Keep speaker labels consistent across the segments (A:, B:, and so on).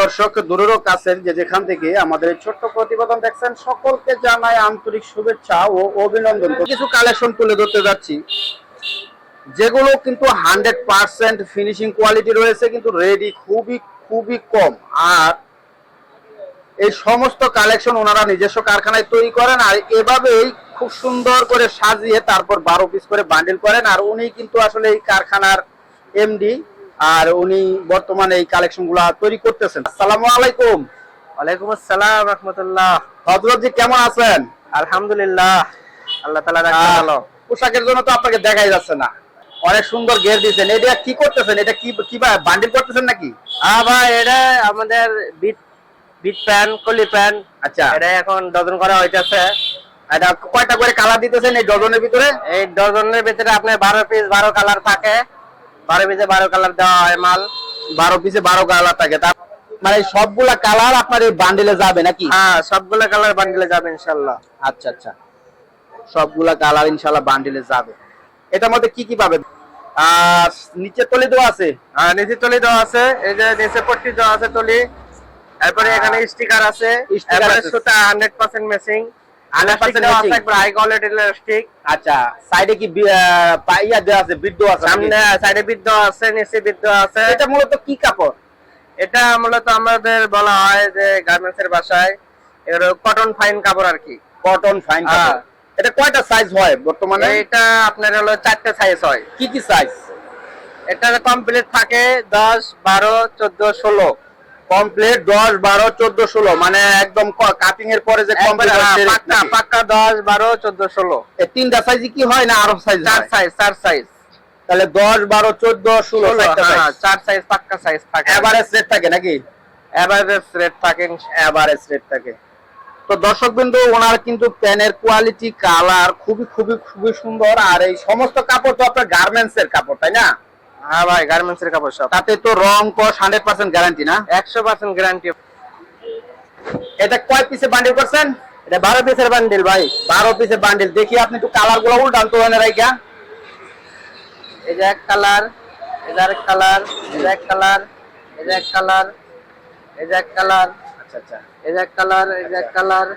A: দর্শক দূরেরও কাছের যে যেখান থেকে আমাদের ছোট্ট প্রতিবেদন দেখছেন, সকলকে জানাই আন্তরিক শুভেচ্ছা ও অভিনন্দন। কিছু কালেকশন তুলে ধরতে যাচ্ছি, যেগুলো কিন্তু হান্ড্রেড পার্সেন্ট ফিনিশিং কোয়ালিটি রয়েছে, কিন্তু রেডি খুবই খুবই কম। আর এই সমস্ত কালেকশন ওনারা নিজস্ব কারখানায় তৈরি করেন, আর এভাবেই খুব সুন্দর করে সাজিয়ে তারপর বারো পিস করে বান্ডিল করেন, আর উনি কিন্তু আসলে এই কারখানার এমডি আর উনি বর্তমানে এই কালেকশনগুলা তৈরি করতেছেন। আসসালামু আলাইকুম।
B: ওয়ালাইকুম আসসালাম রহমতুল্লাহ।
A: হজরত জি কেমন আছেন?
B: আলহামদুলিল্লাহ আল্লাহ তালা ভালো।
A: পোশাকের জন্য তো আপনাকে দেখাই যাচ্ছে না। অনেক সুন্দর ঘের দিয়েছেন। এটা কি করতেছেন? এটা কি কি বান্ডিল করতেছেন নাকি?
B: হ্যাঁ ভাই এটা আমাদের বিট বিট প্যান কলি প্যান
A: আচ্ছা।
B: এটা এখন ডজন করা হইতেছে।
A: এটা কয়টা করে কালার দিতেছেন এই ডজনের ভিতরে?
B: এই ডজনের ভিতরে আপনার বারো পিস বারো কালার থাকে। বারো পিসে বারো কালার দেওয়া হয় মাল।
A: বারো পিসে বারো কালার থাকে। তার মানে সবগুলা কালার আপনার এই বান্ডিলে যাবে নাকি?
B: হ্যাঁ সবগুলো কালার বান্ডিলে যাবে ইনশাল্লাহ
A: আচ্ছা আচ্ছা। সবগুলা কালার ইনশাল্লাহ বান্ডিলে যাবে। এটার মধ্যে কি কি পাবেন আর নিচে তলি দেওয়া আছে।
B: আর নিচে তলি দেওয়া আছে। এই যে নিচে পট্টি দেওয়া আছে তলি। তারপরে এখানে স্টিকার আছে।
A: আছে।
B: সুতা হান্ড্রেড পার্সেন্ট মেসিং
A: 100%
B: দেওয়া আছে
A: matching।
B: একবার হাই কোয়ালিটির ইলাস্টিক
A: আচ্ছা সাইডে কি পাইয়া দেওয়া আছে বিট আছে
B: সামনে সাইডে বিট আছে নিচে বিট আছে।
A: এটা মূলত কি কাপড়?
B: এটা মূলত আমাদের বলা হয় যে গার্মেন্টস এর এর কটন ফাইন কাপড় আর কি।
A: কটন ফাইন
B: হ্যাঁ।
A: এটা কয়টা সাইজ হয় বর্তমানে?
B: এটা আপনার হলো চারটে সাইজ হয়।
A: কি কি সাইজ
B: এটা কমপ্লিট থাকে দশ বারো চোদ্দ ষোলো।
A: কমপ্লিট দশ বারো চোদ্দ ষোলো। মানে একদম কাটিং এর পরে যে
B: হ্যাঁ, পাক্কা দশ বারো চোদ্দ ষোলো।
A: তিনটা সাইজ কি হয় না আরও সাইজ
B: চার সাইজ চার সাইজ
A: তাহলে দশ বারো চোদ্দ ষোলো
B: ষোলো হ্যাঁ, চার সাইজ পাক্কা সাইজ থাকে।
A: এভারেজ রেট থাকে নাকি?
B: এভারেজ রেট থাকে
A: এভারেজ রেট থাকে। তো দর্শক বিন্দু ওনার কিন্তু প্যানের কোয়ালিটি কালার খুবই খুবই খুবই সুন্দর। আর এই সমস্ত কাপড় তো আপনার গার্মেন্টস এর কাপড় তাই না?
B: হ্যাঁ ভাই গার্মেন্টস এর কাপড় সব।
A: তাতে তো রং কস হান্ড্রেড পার্সেন্ট গ্যারান্টি না?
B: একশো পার্সেন্ট গ্যারান্টি
A: এটা কয় পিসে বান্ডিল করছেন?
B: এটা বারো পিসের বান্ডিল ভাই।
A: বারো পিসে বান্ডিল দেখি আপনি একটু কালারগুলো উল্টান তো রাইকা
B: এই যে এক কালার যে কালার এক কালার এই এক কালার এই এক কালার
A: আচ্ছা আচ্ছা।
B: এই এক কালার এই এক কালার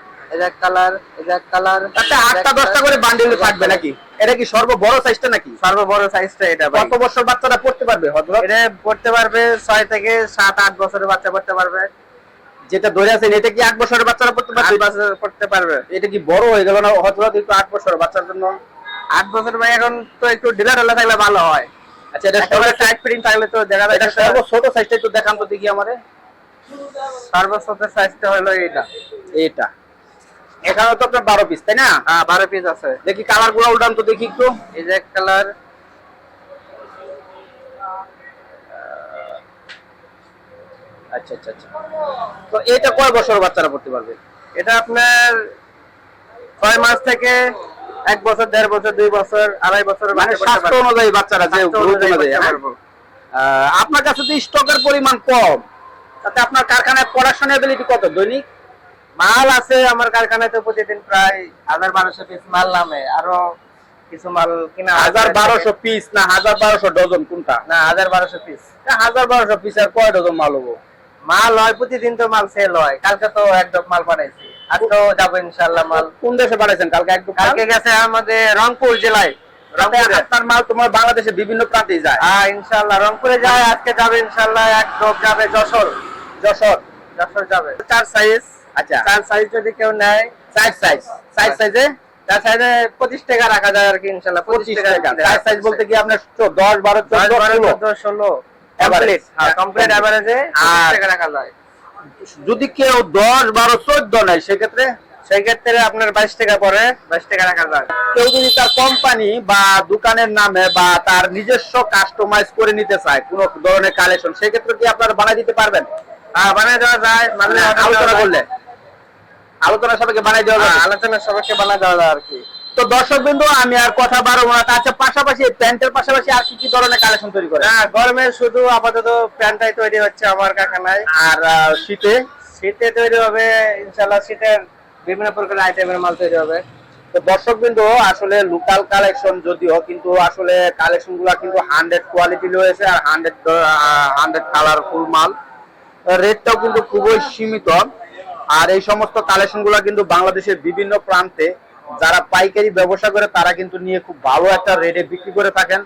B: এক কালার এক কালার।
A: আচ্ছা আটটা দশটা করে বান্ডিল থাকবে নাকি? এটা কি সর্ব বড় সাইজটা নাকি?
B: সর্ব বড় সাইজটা এটা
A: কত বছর বাচ্চারা পড়তে পারবে হজরত
B: এটা পড়তে পারবে ছয় থেকে সাত আট বছরের বাচ্চা পড়তে পারবে।
A: যেটা ধরে আছেন এটা কি আট বছরের বাচ্চারা পড়তে পারবে?
B: বছর পড়তে পারবে।
A: এটা কি বড় হয়ে গেল না হজরত একটু আট বছর বাচ্চার জন্য?
B: আট বছর ভাই এখন তো একটু ঢিলা ঢালা থাকলে ভালো হয়।
A: আচ্ছা এটা
B: একেবারে টাইট ফিটিং থাকলে তো দেখা
A: এটা সর্ব ছোট সাইজটা একটু দেখান তো দেখি আমারে।
B: সর্বোচ্চ সাইজটা হলো এটা
A: এটা এখানে তো আপনার বারো পিস তাই না?
B: হ্যাঁ বারো পিস আছে।
A: দেখি কালারগুলো উল্টান তো দেখি একটু।
B: এই যে কালার
A: আচ্ছা আচ্ছা আচ্ছা। তো এটা কয় বছর বাচ্চারা পড়তে পারবে?
B: এটা আপনার ছয় মাস থেকে এক বছর দেড় বছর দুই বছর আড়াই বছর
A: মানে স্বাস্থ্য অনুযায়ী বাচ্চারা যে হ্যাঁ? আপনার কাছে তো স্টকের পরিমাণ কম। তাতে আপনার কারখানায় প্রোডাকশন এবিলিটি কত? দৈনিক?
B: মাল আছে আমার কারখানায় তো প্রতিদিন প্রায় হাজার বারোশো পিস মাল নামে। আরও কিছু মাল কিনা।
A: হাজার বারোশো পিস না হাজার বারোশো ডজন কোনটা?
B: না হাজার বারোশো পিস
A: হাজার বারোশো পিস আর কয় ডজন মাল হব?
B: মাল হয় প্রতিদিন তো মাল সেল হয়। কালকে তো একদম মাল আর যাব ইনশাল্লাহ মাল।
A: কোন দেশে বানাইছেন? কালকে একদম
B: কালকে গেছে আমাদের রংপুর জেলায়। রংপুরে।
A: আপনার মাল তোমার বাংলাদেশের বিভিন্ন প্রান্তে যায়?
B: হ্যাঁ ইনশাল্লাহ রংপুরে যায় আজকে যাবে ইনশাল্লাহ একদম যাবে যশোর।
A: যশোর।
B: যশোর যাবে। চার সাইজ
A: আচ্ছা।
B: চার সাইজ যদি কেউ নেয়
A: সাইজ সাইজ সাইজ সাইজে
B: চার সাইজে পঁচিশ টাকা রাখা যায় আর কি ইনশাল্লাহ
A: পঁচিশ
B: পঁচিশ
A: টাকা
B: টাকা।
A: সাইজ সাইজ বলতে কি আপনার দশ বারো চোদ্দ।
B: চোদ্দ ষোলো। কমপ্লিট হ্যাঁ কমপ্লিট অ্যাভারেজে টাকা রাখা যায়।
A: যদি কেউ দশ বারো চোদ্দ নেয় সেক্ষেত্রে?
B: সেই ক্ষেত্রে আপনার বাইশ টাকা পরে বাইশ টাকা রাখা যায়।
A: কেউ যদি তার কোম্পানি বা দোকানের নামে বা তার নিজস্ব কাস্টমাইজ করে নিতে চায় কোন ধরনের কালেকশন সেক্ষেত্রে কি আপনারা বানাই দিতে পারবেন?
B: হ্যাঁ বানিয়ে দেওয়া যায়
A: মানে
B: মানে
A: আলোচনা করলে। আলোচনা সবাইকে বানাই দেওয়া যাবে।
B: আলোচনা সবাইকে বানিয়ে দেওয়া যায় আর কি।
A: তো দর্শক বিন্দু আমি আর কথা বাড়বো না। তার পাশাপাশি প্যান্টের পাশাপাশি আর কি কি ধরনের কালেকশন তৈরি করে
B: না গরমে শুধু আপাতত প্যান্টটাই তৈরি হচ্ছে আমার কারখানায়।
A: আর শীতে?
B: শীতে তৈরি হবে ইনশাল্লাহ শীতের বিভিন্ন প্রকার আইটেমের মাল তৈরি হবে।
A: তো দর্শক বিন্দু আসলে লোকাল কালেকশন যদিও কিন্তু আসলে কালেকশনগুলা কিন্তু হান্ড্রেড কোয়ালিটি রয়েছে আর হান্ড্রেড হান্ড্রেড কালারফুল মাল। রেটটাও কিন্তু খুবই সীমিত। আর এই সমস্ত কালেকশনগুলো কিন্তু বাংলাদেশের বিভিন্ন প্রান্তে যারা পাইকারি ব্যবসা করে, তারা কিন্তু নিয়ে খুব ভালো একটা রেটে বিক্রি করে থাকেন।